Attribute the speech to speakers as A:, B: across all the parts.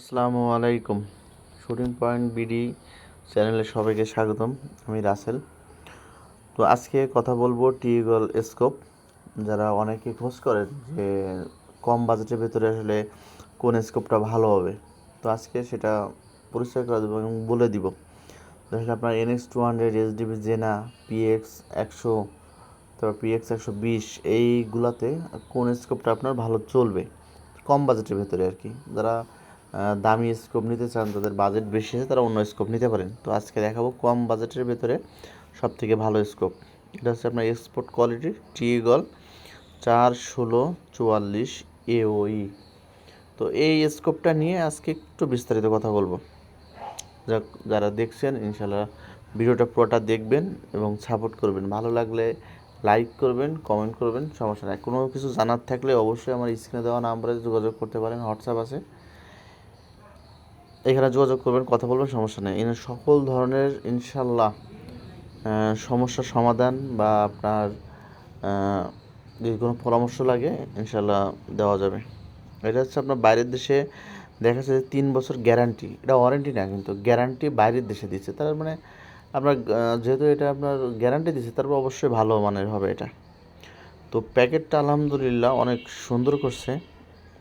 A: আসসালামু আলাইকুম। Shooting point BD চ্যানেলে সবাইকে স্বাগতম, আমি রাসেল। তো আজকে কথা বলব টিগল স্কোপ। যারা অনেকে খোঁজ করেন যে কম বাজেটের ভেতরে আসলে কোন স্কোপটা ভালো হবে, তো আজকে সেটা পরিচয় করে দেবো এবং বলে দিব। আসলে আপনার এনএক্স টু হান্ড্রেড, এসডিবি, জেনা, পিএক্স একশো, তারপর পিএক্স একশো বিশ, এইগুলাতে কোন স্কোপটা আপনার ভালো চলবে, কম বাজেটের ভেতরে আর কি। যারা দামি স্কোপ নিতে চান, তাদের বাজেট বেশি আছে, তারা অন্য স্কোপ নিতে পারেন। তো আজকে দেখাবো কম বাজেটের ভেতরে সব থেকে ভালো স্কোপ এটা হচ্ছে আপনার এক্সপোর্ট কোয়ালিটির টিগল চার ষোলো চুয়াল্লিশ এওই তো এই স্কোপটা নিয়ে আজকে একটু বিস্তারিত কথা বলব। যাক, যারা দেখছেন ইনশাল্লাহ ভিডিওটা পুরোটা দেখবেন এবং সাপোর্ট করবেন। ভালো লাগলে লাইক করবেন কমেন্ট করবেন, সমস্যা নাই। কোনো কিছু জানার থাকলে অবশ্যই আমার স্ক্রিনে দেওয়া নাম্বারে যোগাযোগ করতে পারেন হোয়াটসঅ্যাপ আছে। এখানে যোগাযোগ করবেন, কথা বলবেন, সমস্যা নেই। এখানে সকল ধরনের ইনশাল্লাহ সমস্যার সমাধান বা আপনার যদি কোনো পরামর্শ লাগে, ইনশাল্লাহ দেওয়া যাবে। এটা হচ্ছে আপনার বাইরের দেশে দেখা যাচ্ছে তিন বছর গ্যারান্টি। এটা ওয়ারেন্টি না, কিন্তু গ্যারান্টি বাইরের দেশে দিচ্ছে। তার মানে আপনার যেহেতু এটা আপনার গ্যারান্টি দিচ্ছে তারপর অবশ্যই ভালো মানের হবে এটা। তো প্যাকেটটা আলহামদুলিল্লাহ অনেক সুন্দর করছে।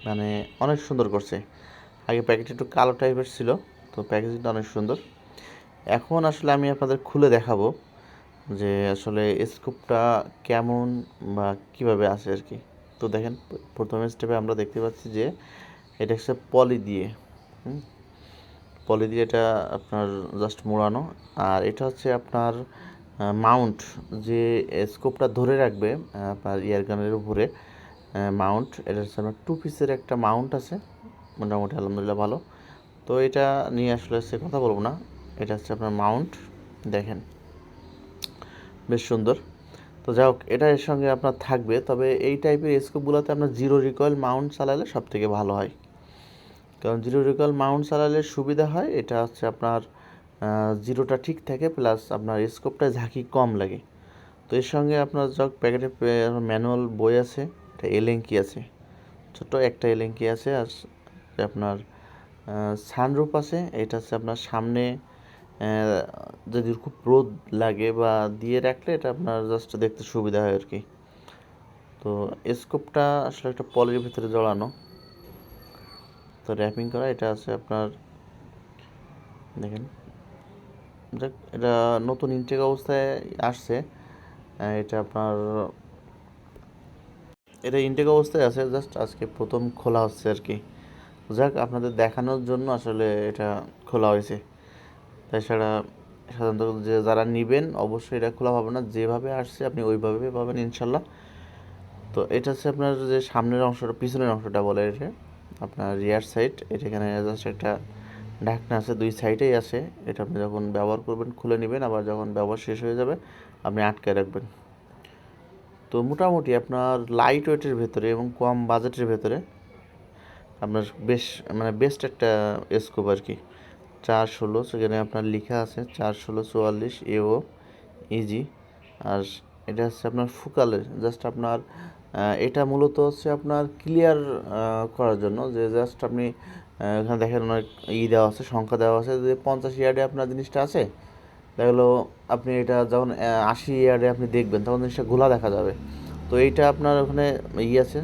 A: মানে অনেক সুন্দর করছে। আগে প্যাকেটটা একটু কালো টাইপের ছিল, তো প্যাকেজিংটা অনেক সুন্দর। এখন আসলে আমি আপনাদের খুলে দেখাবো যে আসলে স্কোপটা কেমন বা কীভাবে আসে আর কি। তো দেখেন, প্রথম স্টেপে আমরা দেখতে পাচ্ছি যে এটা হচ্ছে পলি দিয়ে পলি দিয়ে এটা আপনার জাস্ট মোড়ানো, আর এটা হচ্ছে আপনার মাউন্ট যে স্কোপটা ধরে রাখবে আপনার ইয়ারগানের উপরে মাউন্ট এটা হচ্ছে আপনার টু পিসের একটা মাউন্ট আছে। মোটামুটি আলহামদুলিল্লাহ ভালো। তো এটা নিয়ে আসলে সে কথা বলব না। এটা হচ্ছে আপনার মাউন্ট, দেখেন। বেশ সুন্দর। তো যাই হোক, এটা এর সঙ্গে আপনার থাকবে। তবে এই টাইপের স্কোপগুলোতে আপনার জিরো রিকয়েল মাউন্ট চালালে সব থেকে ভালো হয়। কারণ জিরো রিকয়েল মাউন্ট চালালে সুবিধা হয়। এটা হচ্ছে আপনার জিরোটা ঠিক থাকে প্লাস আপনার স্কোপটা ঝাঁকি কম লাগে। তো এর সঙ্গে আপনার যখন প্যাকেটে ম্যানুয়াল বই আছে, এটা এলেঙ্কি আছে। ছোট্ট একটা এলেঙ্কি আছে, আর আপনার সানরুফ আছে, এটা হচ্ছে আপনার সামনে যদি খুব রোদ লাগে বা দিয়ে রাখলে এটা আপনার জাস্ট দেখতে সুবিধা হয় আর কি তো স্কোপটা আসলে একটা পলির ভিতরে জড়ানো। তো র্যাপিং করা, এটা আছে আপনার, দেখেন, যাক, এটা নতুন ইনটেক অবস্থায় আসছে এটা আপনার, এটা ইনটেক অবস্থায় আছে জাস্ট আজকে প্রথম খোলা হচ্ছে আর কি যাক, আপনাদের দেখানোর জন্য আসলে এটা খোলা হয়েছে। তাছাড়া সাধারণত যে যারা নেবেন, অবশ্যই এটা খোলা হবে না। যেভাবে আসছে, আপনি ওইভাবে পাবেন ইনশাল্লাহ। তো এটা হচ্ছে আপনার যে সামনের অংশটা, পিছনের অংশটা বলে এটা আপনার রিয়ার সাইড এটা এখানে জাস্ট একটা ঢাকনা আছে, দুই সাইডেই আছে। এটা আপনি যখন ব্যবহার করবেন, খুলে নেবেন, আবার যখন ব্যবহার শেষ হয়ে যাবে, আপনি আটকে রাখবেন। তো মোটামুটি আপনার লাইট ওয়েটের ভেতরে এবং কম বাজেটের ভেতরে আপনার বেশ মানে বেস্ট একটা স্কোপ আর কি। চার ষোলো সেখানে আপনার লেখা আছে, চার ষোলো, চুয়াল্লিশ এও ইজি আর এটা হচ্ছে আপনার ফুকালের জাস্ট আপনার এটা মূলত হচ্ছে আপনার ক্লিয়ার করার জন্য যে জাস্ট আপনি এখানে দেখেন অনেক ই দেওয়া আছে, সংখ্যা দেওয়া আছে, যে পঞ্চাশ ইয়ার্ডে আপনার জিনিসটা আছে দেখল আপনি এটা যখন আশি ইয়ার্ডে আপনি দেখবেন, তখন জিনিসটা ঘোলা দেখা যাবে। তো এইটা আপনার ওখানে ই আছে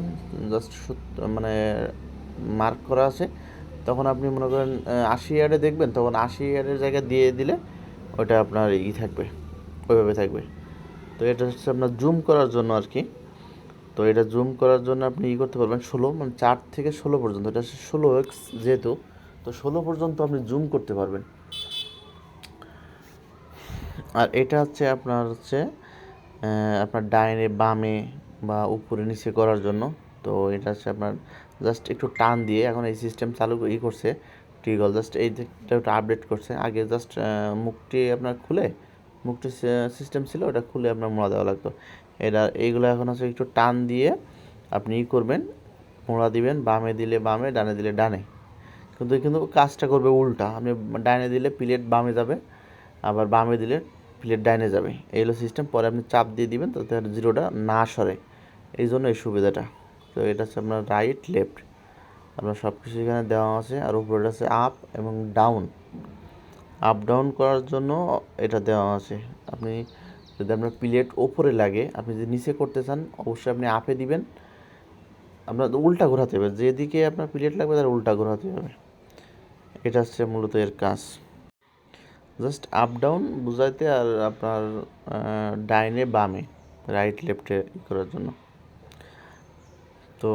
A: জাস্ট মানে মার্ক করা আছে, তখন আপনি মনে করেন আশি ইয়ার্ডে দেখবেন, তখন আশি ইয়ার্ডের জায়গায় দিয়ে দিলে ওটা আপনার ই থাকবে, ওইভাবে থাকবে। তো এটা হচ্ছে আপনার জুম করার জন্য আর কি। তো এটা জুম করার জন্য আপনি ই করতে পারবেন ষোলো মানে চার থেকে ষোলো পর্যন্ত, এটা হচ্ছে ষোলো এক্স যেহেতু, তো ষোলো পর্যন্ত আপনি জুম করতে পারবেন। আর এটা হচ্ছে আপনার হচ্ছে আপনার ডাইনে বামে বা উপরে নিচে করার জন্য, তো এটা হচ্ছে আপনার জাস্ট একটু টান দিয়ে এখন এই সিস্টেম চালু ই করছে টিগল জাস্ট এই দিকটা একটু আপডেট করছে। আগে জাস্ট মুখটি আপনার খুলে, মুখটি সিস্টেম ছিল, ওটা খুলে আপনার মোড়া দেওয়া লাগতো। এটা, এইগুলো এখন হচ্ছে একটু টান দিয়ে আপনি ই করবেন, মোড়া দিবেন, বামে দিলে বামে, ডানে দিলে ডানে। কিন্তু কিন্তু কাজটা করবে উল্টা। আপনি ডাইনে দিলে প্লেট বামে যাবে, আবার বামে দিলে প্লেট ডাইনে যাবে। এই হলো সিস্টেম পরে আপনি চাপ দিয়ে দিবেন, তাতে জিরোটা না সরে। এই জন্য এই সুবিধাটা। তো এটা হচ্ছে আপনার রাইট লেফট আপনার সব কিছু এখানে দেওয়া আছে আর উপরে আছে আপ এবং ডাউন আপ ডাউন করার জন্য এটা দেওয়া আছে। আপনি যদি আপনার প্লেট ওপরে লাগে, আপনি যদি নিচে করতে চান, অবশ্যই আপনি আপে দিবেন। আপনার উল্টা ঘোরাতে হবে, যেদিকে আপনার প্লেট লাগবে তার উল্টা ঘোরাতে হবে। এটা হচ্ছে মূলত এর কাজ। জাস্ট আপ ডাউন বুঝাইতে আর আপনার ডাইনে বামে রাইট লেফটে করার জন্য। তো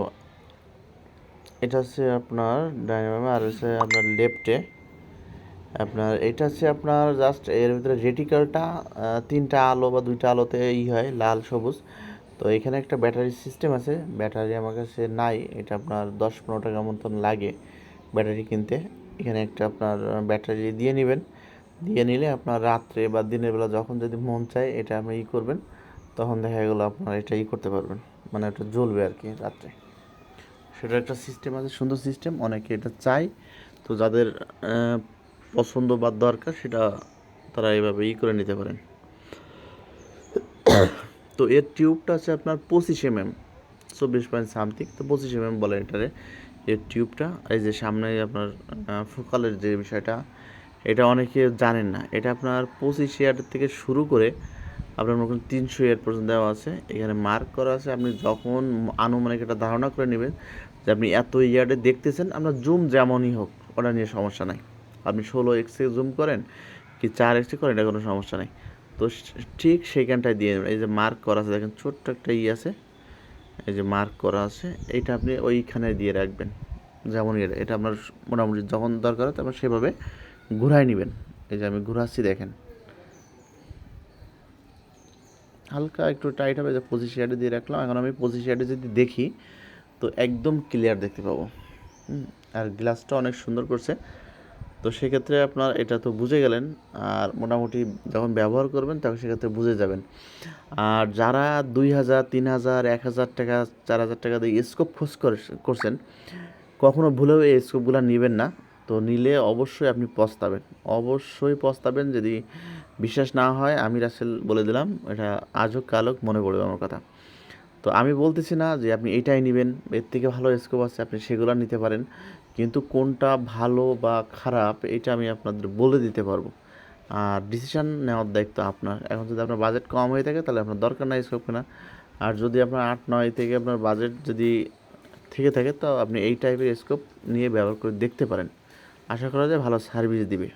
A: এটা হচ্ছে আপনার ডাইনে বামে আর হচ্ছে আপনার লেফটে আপনার এটা হচ্ছে আপনার জাস্ট এর ভিতরে রেটিকালটা তিনটা আলো বা দুইটা আলোতে ই হয়, লাল, সবুজ। তো এখানে একটা ব্যাটারি সিস্টেম আছে। ব্যাটারি আমার কাছে নাই। এটা আপনার দশ পনেরো টাকা মতন লাগে ব্যাটারি কিনতে। এখানে একটা আপনার ব্যাটারি দিয়ে নেবেন। দিয়ে নিলে আপনার রাত্রে বা দিনের বেলা যখন যদি মন চায়, এটা আপনি ই করবেন। তখন দেখা গেলো আপনার এটা ই করতে পারবেন। মানে এটা জ্বলবে আর কি রাত্রে। সেটা একটা সিস্টেম আছে, সুন্দর সিস্টেম অনেকে এটা চায়। তো যাদের পছন্দ বা দরকার সেটা তারা এইভাবে ই করে নিতে পারেন। তো এর টিউবটা আছে আপনার পঁচিশ এম এম চব্বিশ পয়েন্ট সামথিং তো পঁচিশ এম এম বলে এটারে। এর টিউবটা এই যে সামনে আপনার ফোকালের যে বিষয়টা, এটা অনেকে জানেন না। এটা আপনার পঁচিশ ইয়ার থেকে শুরু করে আপনার মনে করেন তিনশো ইয়ার পর্যন্ত দেওয়া আছে। এখানে মার্ক করা আছে, আপনি যখন আনুমানিক একটা ধারণা করে নেবেন যে আপনি এত ইয়ার্ডে দেখতেছেন, আপনার জুম যেমনই হোক, ওটা নিয়ে সমস্যা নাই। আপনি ষোলো এক্সে জুম করেন কি চার এক্সে করেন, এটা কোনো সমস্যা নেই। তো ঠিক সেইখানটায় দিয়ে নেবেন। এই যে মার্ক করা আছে, দেখেন ছোট্ট একটা ই আছে। এই যে মার্ক করা আছে, এইটা আপনি ওইখানে দিয়ে রাখবেন। যেমন এটা এটা আপনার মোটামুটি যখন দরকার হয় তখন সেভাবে ঘুরাই নেবেন। এই যে আমি ঘুরাচ্ছি, দেখেন। হালকা একটু টাইট হবে, যে পঁচিশ ইয়ার্ডে দিয়ে রাখলাম। এখন আমি পঁচিশ ইয়ার্ডে যদি দেখি, তো একদম ক্লিয়ার দেখতে পাবো। আর গ্লাসটা অনেক সুন্দর করছে। তো সেক্ষেত্রে আপনার এটা তো বুঝে গেলেন, আর মোটামুটি যখন ব্যবহার করবেন তখন সেক্ষেত্রে বুঝে যাবেন। আর যারা দুই হাজার, তিন হাজার, এক হাজার টাকা, চার হাজার টাকা দিয়ে স্কোপ খোঁজ করে করছেন, কখনো ভুলেও এই স্কোপগুলো নেবেন না। তো নিলে অবশ্যই আপনি পস্তাবেন। অবশ্যই পস্তাবেন যদি বিশ্বাস না হয়, আমি রাসেল বলে দিলাম, এটা আজও কালক মনে পড়বে আমার কথা। তো আমি বলতেছি না যে আপনি এটাই নেবেন, এর থেকে ভালো স্কোপ আছে, আপনি সেগুলো নিতে পারেন। কিন্তু কোনটা ভালো বা খারাপ, এটা আমি আপনাদের বলে দিতে পারব। আর ডিসিশন নেওয়ার দায়িত্ব আপনার। এখন যদি আপনার বাজেট কম হয়ে থাকে, তাহলে আপনার দরকার নাই স্কোপ কেনা আর যদি আপনার আট, নয় থেকে আপনার বাজেট যদি থেকে থাকে, তো আপনি এই টাইপের স্কোপ নিয়ে ব্যবহার করে দেখতে পারেন। আশা করা যায় ভালো সার্ভিস দিবে।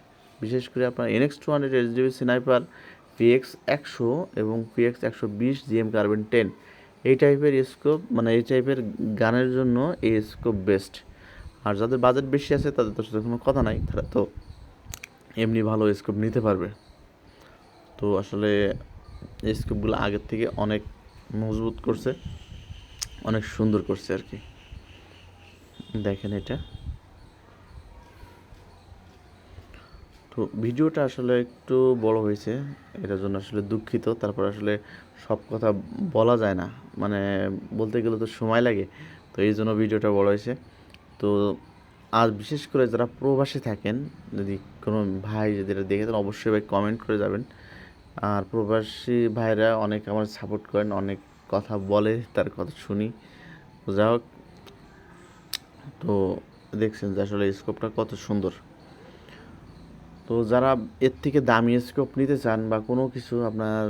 A: বিশেষ করে আপনার NX two hundred HDB sniper PX একশো এবং পিএক্স একশো বিশ জিএম কার্বেন টেন এই টাইপের স্কোপ মানে এই টাইপের গানের জন্য এই স্কোপ বেস্ট আর যাদের বাজেট বেশি আছে, তাদের তো সাথে কোনো কথা নাই, তারা তো এমনি ভালো স্কোপ নিতে পারবে। তো আসলে এই স্কোপগুলো আগের থেকে অনেক মজবুত করছে, অনেক সুন্দর করছে আর কি। দেখেন এটা। তো ভিডিওটা আসলে একটু বড় হয়েছে। এটার জন্য আসলে দুঃখিত। তারপর আসলে সব কথা বলা যায় না। মানে বলতে গেলে তো সময় লাগে। তো এই জন্য ভিডিওটা বড় হয়েছে। তো আর বিশেষ করে যারা প্রবাসী থাকেন, যদি কোনো ভাই যদি এটা দেখে থাকেন, অবশ্যই ভাই কমেন্ট করে যাবেন। আর প্রবাসী ভাইরা অনেক আমার সাপোর্ট করেন, অনেক কথা বলে, তার কথা শুনি। যা হোক, তো দেখছেন যে আসলে স্কোপটা কত সুন্দর। তো যারা এর থেকে দামি স্কোপ নিতে চান বা কোনো কিছু আপনার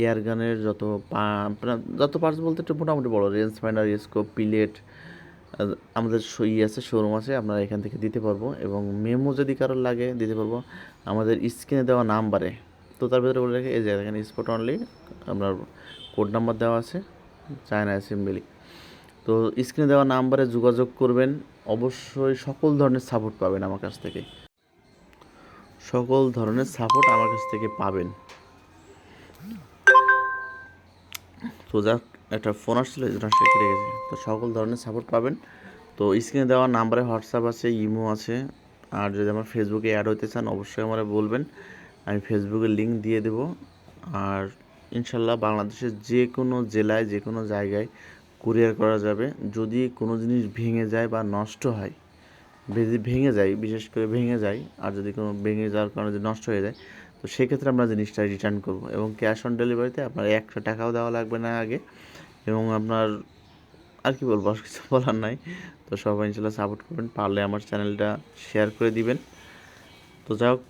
A: এয়ার গানের যত যত পার্টস বলতে একটু মোটামুটি বড় রেঞ্জ ফাইন্ডার স্কোপ পিলেট আমাদের ই আছে শোরুম আছে, আপনারা এখান থেকে দিতে পারব এবং মেমো যদি কারোর লাগে দিতে পারব, আমাদের স্ক্রিনে দেওয়া নাম্বারে। তো তার ভিতরে বলে রেখে, এই যে দেখেন স্পট অনলি আপনার কোড নাম্বার দেওয়া আছে চায়না অ্যাসেম্বলি তো স্ক্রিনে দেওয়া নাম্বারে যোগাযোগ করবেন, অবশ্যই সকল ধরনের সাপোর্ট পাবেন আমার কাছ থেকে। সকল ধরনের সাপোর্ট আমার কাছ থেকে পাবেন। তো যাক, একটা ফোন আসছিল, এই জন্য কেটে গেছে। তো সকল ধরনের সাপোর্ট পাবেন। তো স্ক্রিনে দেওয়া নাম্বারে হোয়াটসঅ্যাপ আছে ইমো আছে। আর যদি আমার ফেসবুকে অ্যাড হতে চান, অবশ্যই আমার বলবেন। আমি ফেসবুকে লিঙ্ক দিয়ে দেব। আর ইনশাল্লাহ বাংলাদেশের যে কোনো জেলায়, যে কোনো জায়গায় কুরিয়ার করা যাবে। যদি কোনো জিনিস ভেঙে যায় বা নষ্ট হয় যদি ভেঙে যায়, বিশেষ করে ভেঙে যায়, আর যদি কোনো ভেঙে যাওয়ার কারণে যদি নষ্ট হয়ে যায়, তো সেক্ষেত্রে আমরা জিনিসটা রিটার্ন করব। এবং ক্যাশ অন ডেলিভারিতে আপনার একশো টাকাও দেওয়া লাগবে না আগে। এবং আপনার, আর কি বলব, আর কিছু বলার নাই। তো সবাই ইনশাল্লাহ সাপোর্ট করবেন, পারলে আমার চ্যানেলটা শেয়ার করে দিবেন। তো যাই হোক,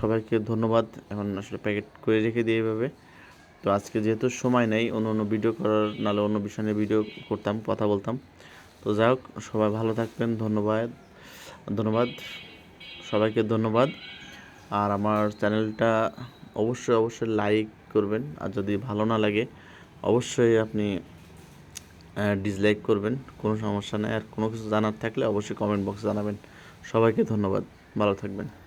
A: সবাইকে ধন্যবাদ। এখন আসলে প্যাকেট করে রেখে দিয়ে এভাবে। তো আজকে যেহেতু সময় নেই, অন্য অন্য ভিডিও করার, নাহলে অন্য বিষয় নিয়ে ভিডিও করতাম, কথা বলতাম। তো যাই হোক, সবাই ভালো থাকবেন, ধন্যবাদ। ধন্যবাদ। সবাইকে ধন্যবাদ। আর আমার চ্যানেলটা অবশ্যই অবশ্যই লাইক করবেন। আর যদি ভালো না লাগে, অবশ্যই আপনি ডিসলাইক করবেন। কোনো সমস্যা নেই। আর কোনো কিছু জানার থাকলে অবশ্যই কমেন্ট বক্সে জানাবেন। সবাইকে ধন্যবাদ। ভালো থাকবেন।